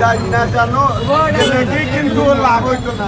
জানি না জানো কিন্তু লাভ হইতো না।